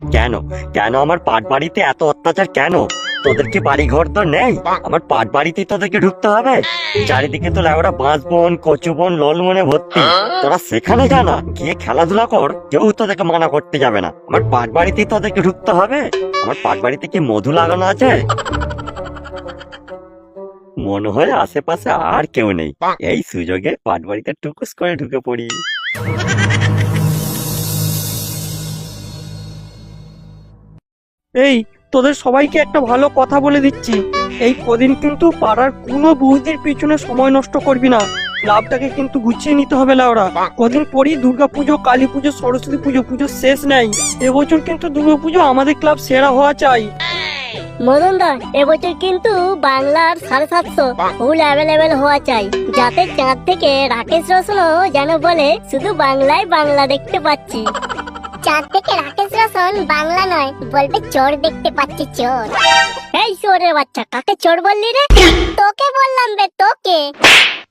কেন? কেন আমার পাট বাড়িতে এত অত্যাচার কেন? তোদের কি বাড়ি ঘর তো নেই। আমার পাট বাড়িতে তোদেরকে ঢুকতে হবে। চারিদিকে তো লেবরা বাঁশ বন, কচু বন, লল মনে ভর্তি। তোরা সেখানে যা না, গিয়ে খেলাধুলা কর। কেউ তোদেরকে মানা করতে যাবে না। আমার পাট বাড়িতে তোদেরকে ঢুকতে হবে। আমার পাট বাড়িতে কি মধু লাগানো আছে? মনে হয় আশেপাশে আর কেউ নেই। এই সুযোগে পাট বাড়িতে টুকুস করে ঢুকে পড়ি। এই, তোদের সবাইকে একটা ভালো কথা বলে দিচ্ছি। এই কদিন কিন্তু পাড়ার কোনো বৌদির পিছনে সময় নষ্ট করবি না। লাভটাকে কিন্তু গুছিয়ে নিতে হবে লাউরা। কদিন পরই দুর্গা পুজো, কালী পুজো, সরস্বতী পুজো পুজো শেষ নেই। এবছর কিন্তু দুর্গা পুজো আমাদের ক্লাব সেরা হওয়া চাই। মদন দা, এবছর কিন্তু বাংলার সাড়ে সাতশো ফুল অ্যাভেলেবেল হওয়া চাই। যাতে চাঁদ থেকে রাকেশ রোশনও যেন বলে, শুধু বাংলায় বাংলা দেখতে পাচ্ছি। চাঁদ থেকে রাকেশ রোশন বাংলা নয়। বলবে চোর দেখতে পাচ্ছি চোর। এই চোরের বাচ্চা কাকে চোর বললি রে? তোকে বললাম বে তোকে।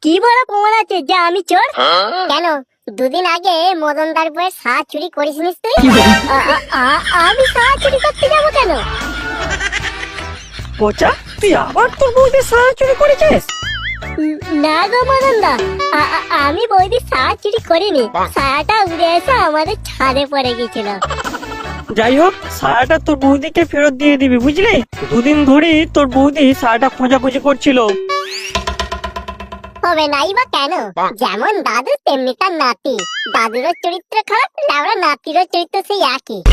কি বড় প্রমাণ আছে যে আমি চোর? কেন? দুদিন আগে মদনদার বইয়ের সা চুরি করিসনিস তুই? আমি সাহা চুরি করতে যাব কেন? পচা তুই আবার তোর বৌদির সাহায্য করেছিস? উম, না গো মদন দা আ- আ- আমি বৌদি সাহা চুরি করিনি। সায়াটা উড়ে এসে আমাদের ছাদে পড়ে গেছিল। যাই হোক সায়াটা তোর বৌদিকে ফেরত দিয়ে দিবি বুঝলি? দুদিন ধরে তোর বৌদি সায়াটা খোঁজাখুঁজি করছিল। হবে নাই বা কেন? যেমন দাদু তেমনি তার নাতি। দাদুরও চরিত্র খারাপ লাউরা নাতিরও চরিত্র সেই একই।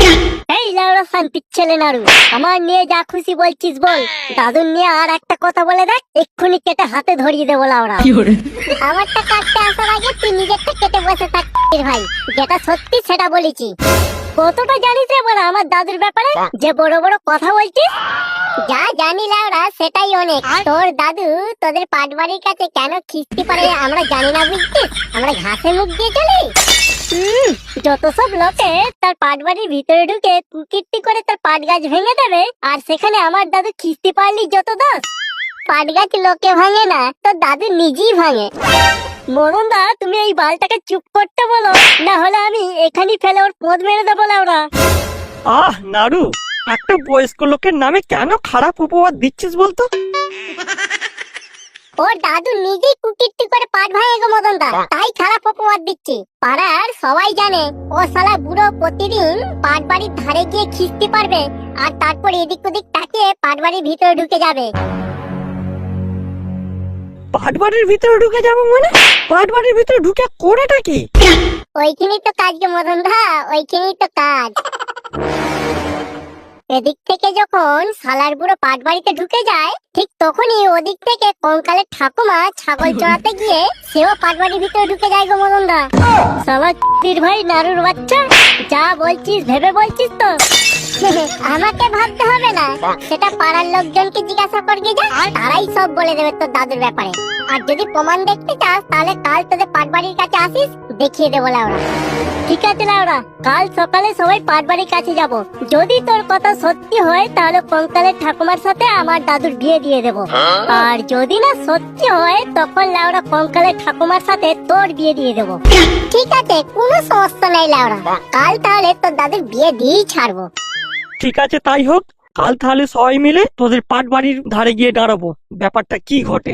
এই লাউড়া শান্তির ছেলে নাড়ু আমার নিয়ে যা খুশি বলছিস বল। দাদুর নিয়ে আর একটা কথা বলে দেখ এক্ষুনি কেটে হাতে ধরিয়ে দেবো লাউড়া। আমারটা কাটতে আসার আগে তুই নিজেরটা কেটে বসে থাকতিস ভাই যেটা সত্যি সেটা বলেছি। কতটা জানিস রে বড় আমার দাদুর ব্যাপারে যে বড় বড় কথা বলছিস? যা জানি লাউরা সেটাই অনেক। তোর দাদু তোদের পাটবাড়ির কাছে কেন খিস্তি পারে আমরা জানি না বুঝছিস? আমরা ঘাসে মুখ দিয়ে চলি। যত সব লোকে তার পাট বাড়ির ভিতরে ঢুকে কুকীর্তি করে তার পাট গাছ ভেঙে দেবে, আর সেখানে আমার দাদু খিস্তি পারলি যত দোষ পাট গাছ লোকে ভাঙে না, তোর দাদু নিজেই ভাঙে। মরণ দা, তুমি এই বালটাকে চুপ করতে বলো, না হলে আমি এখানেই ফেলে ওর পোঁদ মেরে দেবো ওরা আহ নাড়ু একটা বয়স্ক লোকের নামে কেন খারাপ উপহার দিচ্ছিস বলতো? ওর দাদু নিজেই কুকীর্তি করে পাট ভাঙে গো মদন দা তাই খারাপ অপবাদ দিচ্ছি। পাড়ার সবাই জানে ও শালা বুড়ো প্রতিদিন পাট বাড়ির ধারে গিয়ে খিস্তি পারবে আর তারপর এদিক ওদিক তাকিয়ে পাট বাড়ির ভিতরে ঢুকে যাবে। পাটবাড়ির ভিতরে ঢুকে যাব মানে? পাটবাড়ির ভিতরে ঢুকে করেটা কি? ওইখানেই তো কাজ গো মদন দা ওইখানেই তো কাজ। এদিক থেকে যখন সালার বুড়ো পাট বাড়িতে ঢুকে যায়, ঠিক তখনই ওদিক থেকে কঙ্কালের ঠাকুমা ছাগল চড়াতে গিয়ে সেও পাট বাড়ির ভিতরে ঢুকে যায় গো মদন দা। সালা চির ভাই, নারুর বাচ্চা, যা বলছিস, ভেবে বলছিস তো। আমাকে ভাবতে হবে না, সেটা পাড়ার লোকজনকে জিজ্ঞাসা করবি যা, তারাই সব বলে দেবে তোর দাদুর ব্যাপারে। আর যদি প্রমাণ দেখতে চাস, তাহলে কাল তোদের পাটবাড়ির কাছে আসিস, দেখিয়ে দেবো লাউরা। ঠিক আছে লাউরা কাল সকালে সবাই পাট বাড়ির কাছে যাব। যদি তোর কথা সত্যি হয় তাহলে কঙ্কালের ঠাকুমার সাথে আমার দাদুর বিয়ে দিয়ে দেব। আর যদি না সত্যি হয় তখন লাউরা কঙ্কালের ঠাকুমার সাথে তোর বিয়ে দিয়ে দেব। ঠিক আছে কোনো সমস্যা নেই লাউরা কাল তাহলে তোর দাদুর বিয়ে দিয়েই ছাড়বো। ঠিক আছে তাই হোক। কাল তাহলে সবাই মিলে তোদের পাট বাড়ির ধারে গিয়ে দাঁড়াবো। ব্যাপারটা কি ঘটে?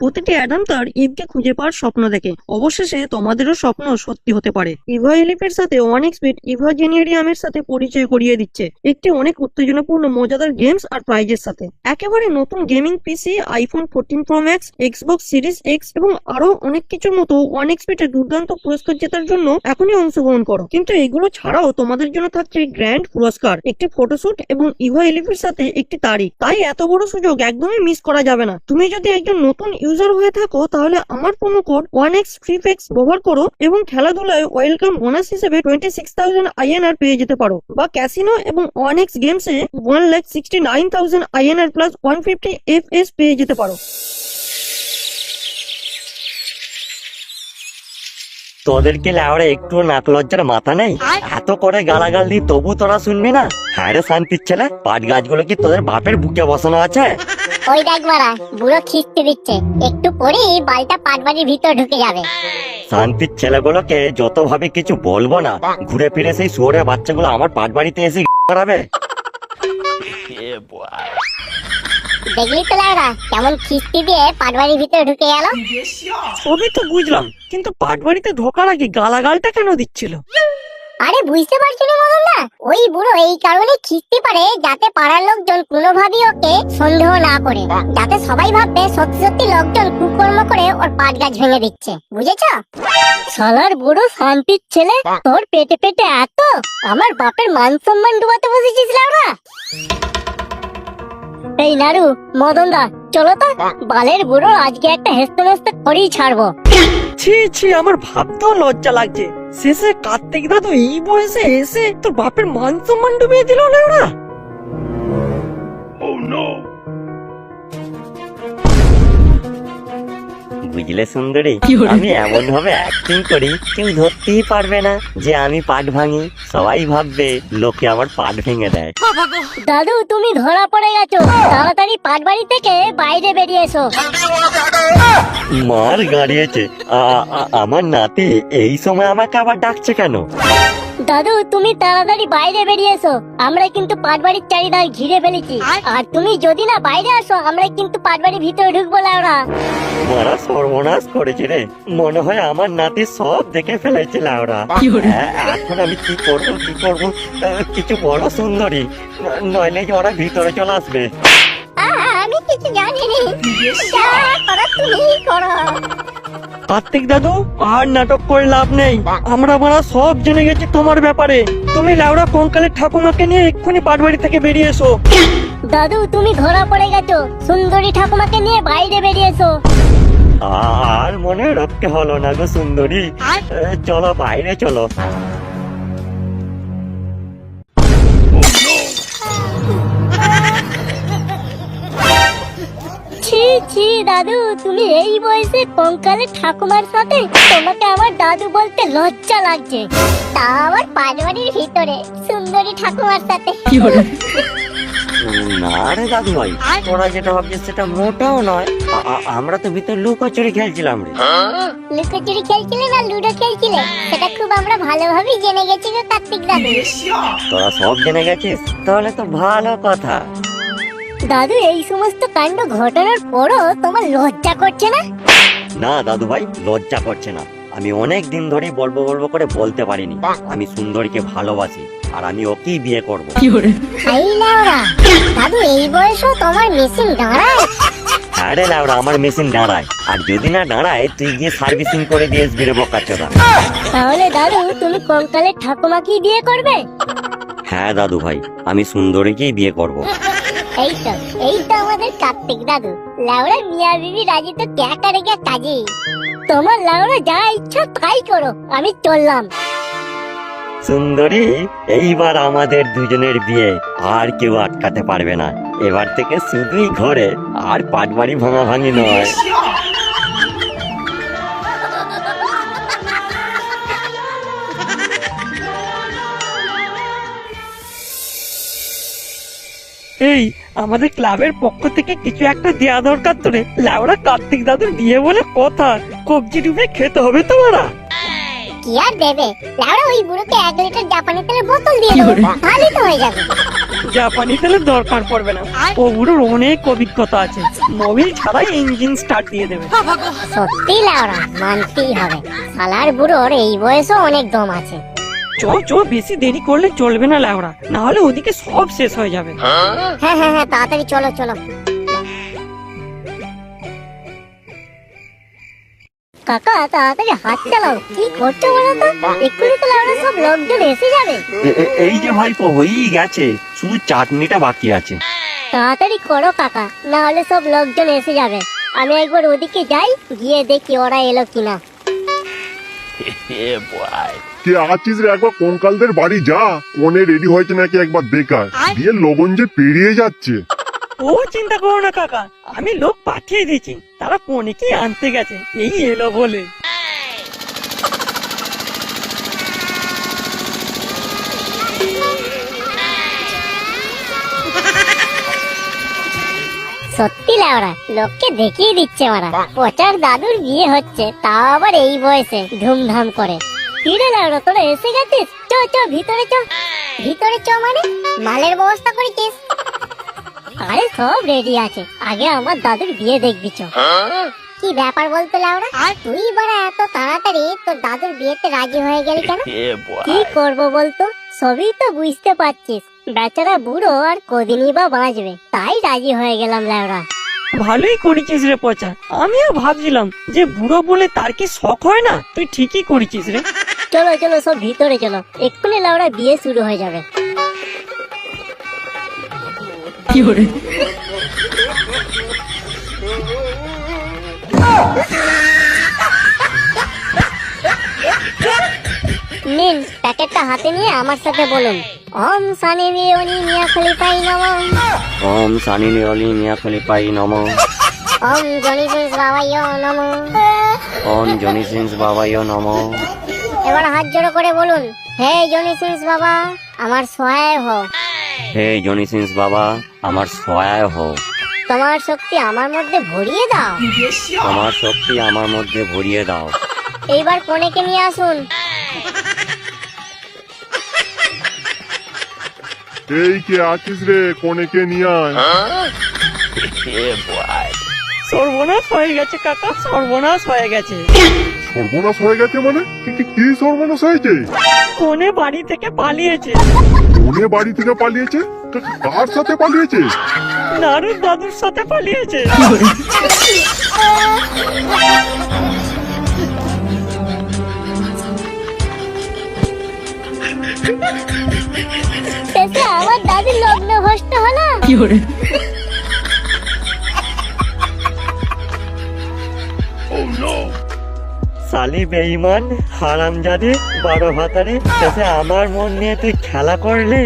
প্রতিটি অ্যাডাম তার ইভকে খুঁজে পাওয়ার স্বপ্ন দেখে। অবশেষে তোমাদেরও স্বপ্ন সত্যি হতে পারে। ইভা এলিফের সাথে ওয়ান স্পিড ইভা জেনিয়ারিয়ামের সাথে পরিচয় করিয়ে দিচ্ছে। একটি অনেক উত্তেজনাপূর্ণ, মজাদার গেমস আর প্রাইজের সাথে। একেবারে নতুন gaming PC iPhone fourteen pro max Xbox series X এবং আরও অনেক কিছুর মতো ওয়ান এক্সপিডের দুর্দান্ত পুরস্কার জেতার জন্য এখনই অংশগ্রহণ করো। কিন্তু এগুলো ছাড়াও তোমাদের জন্য থাকছে গ্র্যান্ড পুরস্কার, একটি ফটোশুট এবং ইভা এলিফের সাথে একটি তারিখ। তাই এত বড় সুযোগ একদমই মিস করা যাবে না। তুমি যদি একজন নতুন ইউজার হয়ে থাকো তাহলে আমার promo code one X free fax ব্যবহার করো এবং খেলাধুলায় ওয়েলকাম বোনাস হিসেবে টোয়েন্টি সিক্স থাউজেন্ড আইএনআর পেয়ে যেতে পারো। বা ক্যাসিনো এবং ওয়ান এক্স গেমসে one lakh sixty nine thousand INR plus one fifty F S পেয়ে যেতে পারো। তোদেরকে লেওরা একটু নাক লজ্জার মাথা নেই? এত করে গালাগাল দিই তবু তোরা শুনবি না? হ্যাঁ রে শান্তির ছেলে পাট গাছগুলো কি তোদের বাপের বুকে বসানো আছে? ওই দেখ মারা বুড়ো খিস্তি দিচ্ছে। একটু পরেই বালটা পাটবাড়ির ভিতর ঢুকে যাবে। শান্তির ছেলেগুলোকে যত ভাবে কিছু বলব না ঘুরে ফিরে সেই শুয়োরের বাচ্চাগুলো আমার পাট বাড়িতে এসে করাবে দেখলি তো লাউরা কেমন খিস্তি দিয়ে পাটবাড়ির ভিতরে ঢুকে গেল? সবই তো বুঝলাম কিন্তু পাট বাড়িতে ঢোকার আগে গালাগালটা কেন দিচ্ছিল? আরে বুঝতে পারছি না মদন না ওই বুড়ো এই কারণে খিস্তি পারে যাতে পাড়ার লোকজন কোনোভাবেই ওকে সন্দেহ না করে। যাতে সবাই ভাববে সত্যি সত্যি লোকজন কুকর্ম করে ওর পাট গাছ ভেঙে দিচ্ছে। বুঝেছ? শালার বুড়ো শান্তির ছেলে তোর পেটে পেটে এত? আমার বাপের মান সম্মান ডুবাতে বসেছিস লাউরা? এই নারু মদন দা চলো তো। বালের বুড়ো আজকে একটা হেসতে হেসতে করেই ছাড়বো। ছি ছি আমার ভাবতেও লজ্জা লাগছে। শেষে কার্তিক দাদু এই বয়সে এসে তোর বাপের মান সম্মান ডুবিয়ে দিল না ওরা? বুঝলে সুন্দরী? আমি এমন ভাবে অ্যাক্টিং করি কেউ ধরতেই পারবে না যে আমি পাট ভাঙি। সবাই ভাববে লোকে আমার পাট ভেঙে দেয়। দাদু তুমি ধরা পড়ে গেছো। তাড়াতাড়ি পাট বাড়ি থেকে বাইরে বেরিয়ে এসো। মার গাড়িয়েছে আ- আ- আমার নাতি এই সময় আমাকে আবার ডাকছে কেন? দাদু তুমি তাড়াতাড়ি বাইরে বেরিয়ে এসো আমরা কিন্তু পাটবাড়ির চারিদার ঘিরে ফেলেছি। আর? তুমি যদি না বাইরে আসো আমরা কিন্তু পাটবাড়ির ভিতরে ঢুকবো লাউরা। মারা সর্বনাশ করেছে রে। মনে হয় আমার নাতি সব দেখে ফেলেছে লাউরা। হ্যাঁ, এখন আমি কি করব কি করব? কিছু বড় সুন্দরী। নইলে যে ওরা ভিতরে চলে আসবে? আমি কিছু জানি নি যা করো তুমি করো। কার্তিক দাদু আর নাটক করে লাভ নেই। আমরা মারা সব জেনে গেছি তোমার ব্যাপারে। তুমি লাউড়া কঙ্কালের ঠাকুমাকে নিয়ে এক্ষুনি পাটবাড়ি থেকে বেরিয়ে এসো। দাদু তুমি ধরা পড়ে গেছো। সুন্দরী ঠাকুমাকে নিয়ে বাইরে বেরিয়ে এসো। আর মনে রাখতে হলো না গো সুন্দরী। চলো বাইরে চলো। ছি ছি দাদু তুমি এই বয়সে কঙ্কালের ঠাকুমার সাথে তোমাকে আমার দাদু বলতে লজ্জা লাগছে। তা আমার পাটবাড়ির ভিতরে সুন্দরী ঠাকুমার সাথে। না রে দাদু ভাই তোরা যেটা ভাবছিস সেটা মোটাও নয়। আমরা তো ভিতরে লুকোচুরি খেলছিলাম রে। লুকোচুরি খেলছিলে না লুডো খেলছিলে? সেটা খুব আমরা ভালোভাবেই জেনে গেছি গো কার্তিক দাদু। তোরা সব জেনে গেছিস? তাহলে তো ভালো কথা। দাদু এই সমস্ত কাণ্ড ঘটানোর পরও তোমার লজ্জা করছে না? না দাদু ভাই লজ্জা করছে না। আমি অনেক দিন ধরে বলব বলব করে বলতে পারিনি। আমি সুন্দরীকে ভালোবাসি আর আমি ওকেই বিয়ে করব। হাই লাউরা দাদু এই বয়সেও তোমার মেশিন দাঁড়ায়? হ্যাঁ রে লাউরা আমার মেশিন দাঁড়ায়। আর যদি না দাঁড়ায় তুই গিয়ে সার্ভিসিং করে দিয়ে আসবি রে বোকাচোদা তাহলে দাদু তুমি কঙ্কালের ঠাকুমাকেই বিয়ে করবে? হ্যাঁ দাদু ভাই আমি সুন্দরীকেই বিয়ে করব। এই তো এই তো আমাদের কার্তিক দাদু। লাউরা, মিয়া বিবি রাজি তো ক্যাকা রেখে কাজে। তোমার লাউরা যা ইচ্ছা তাই করো, আমি চললাম। সুন্দরী, এইবার আমাদের দুজনের বিয়ে আর কেউ আটকাতে পারবে না। এবার থেকে শুধুই ঘরে আর পাটবাড়ি ভাঙা ভাঙি নয়। এই আমাদের ক্লাবের পক্ষ থেকে কিছু একটা দেয়া দরকার তো রে। লাউড়া কার্তিক দাদুর বিয়ে বলে কথা। কবজি ডুবে খেতে হবে তোমারা। কি আর দেবে? লাউরা ওই বুড়োকে এক লিটার জাপানি তেলের বোতল দিয়ে দেবো। ভালোই তো হয়ে যাবে। জাপানি তেলের দরকার পড়বে না। ও বুড়োর অনেক অভিজ্ঞতা আছে। মোবিল ছাড়াই ইঞ্জিন স্টার্ট দিয়ে দেবে। সত্যি লাউরা মানতেই হবে। সালার বুড়োর এই বয়সও অনেক দম আছে। চ চ বেশি দেরি করলে চলবে না লাউড়া না হলে ওদিকে সব শেষ হয়ে যাবে। হ্যাঁ হ্যাঁ হ্যাঁ তাড়াতাড়ি চলো চলো। কাকা তাড়াতাড়ি হাত চালাও। কি করছ বলো তো? এক্ষুনি তো লাউরা সব লোকজন এসে যাবে। এই যে ভাইপো হয়েই গেছে শুধু চাটনিটা বাকি আছে। তাড়াতাড়ি করো কাকা না হলে সব লোকজন এসে যাবে। আমি একবার ওদিকে যাই গিয়ে দেখি ওরা এলো কিনা। কে আছিস রে? একবার কঙ্কালদের বাড়ি যা। কোনে রেডি হয়েছে নাকি একবার দেখার। দিয়ে লবণ যে পেরিয়ে যাচ্ছে। ও চিন্তা করো না কাকা। আমি লোক পাঠিয়ে দিয়েছি। তারা পনিকে আনতে গেছে? এই এলো বলে। লাউরা লোককে দেখিয়ে দিচ্ছে মারা পচার দাদুর বিয়ে হচ্ছে তাও আবার এই বয়সে ধুমধাম করে। কিরে লাউরা তোরা এসে গেছিস? চ চ ভিতরে চ। ভিতরে চ মানে? মালের ব্যবস্থা করেছিস? আরে সব রেডি আছে। আগে আমার দাদুর বিয়ে দেখবি চ। কি ব্যাপার বলতো লাউরা? আর? তুই বড় এত তাড়াতাড়ি তোর দাদুর বিয়েতে রাজি হয়ে গেলি কেন? কি করব বলতো? সবই তো বুঝতে পারছিস। বেচারা বুড়ো আর কদিনই বা বাঁচবে। তাই রাজি হয়ে গেলাম লাউরা। ভালোই করেছিস রে পচা। আমিও ভাবছিলাম যে বুড়ো বলে তার কি শখ হয় না? তুই ঠিকই করেছিস রে। চলো চলো সব ভিতরে চলো। এক্ষুনি লাউরা বিয়ে শুরু হয়ে যাবে। কি নিন প্যাকেটটা হাতে নিয়ে আমার সাথে বলুন। ওম সানি বিয়নি মিয়া খলিফাই নম। ওম সানি নিরলি মিয়া খলিফাই নম। ওম জনি সিংস বাবাইও নম। ওম জনি সিংস বাবাইও নম। এবার হাত জোড়ো করে বলুন হে জনি সিংস বাবা আমার সহায় হো হে জনি সিংস বাবা আমার সহায় হো তোমার শক্তি আমার মধ্যে ভরিয়ে দাও। তোমার শক্তি আমার মধ্যে ভরিয়ে দাও। এইবার কোনেকে নিয়ে আসুন। এই কে আছিস রে? কোনেকে নিয়ে আয়। সর্বনাশ হয়ে গেছে কাকা সর্বনাশ হয়ে গেছে। সর্বনাশ হয়ে গেছে মানে? কি কি- সর্বনাশ হয়েছে? কোনে বাড়ি থেকে পালিয়েছে? কোনে বাড়ি থেকে পালিয়েছে? কার সাথে পালিয়েছে? নারুর দাদুর সাথে পালিয়েছে। হলো সালি বেইমান হারামজাদে ভাতারে শেষে আমার মন নিয়ে তুই খেলা করলি?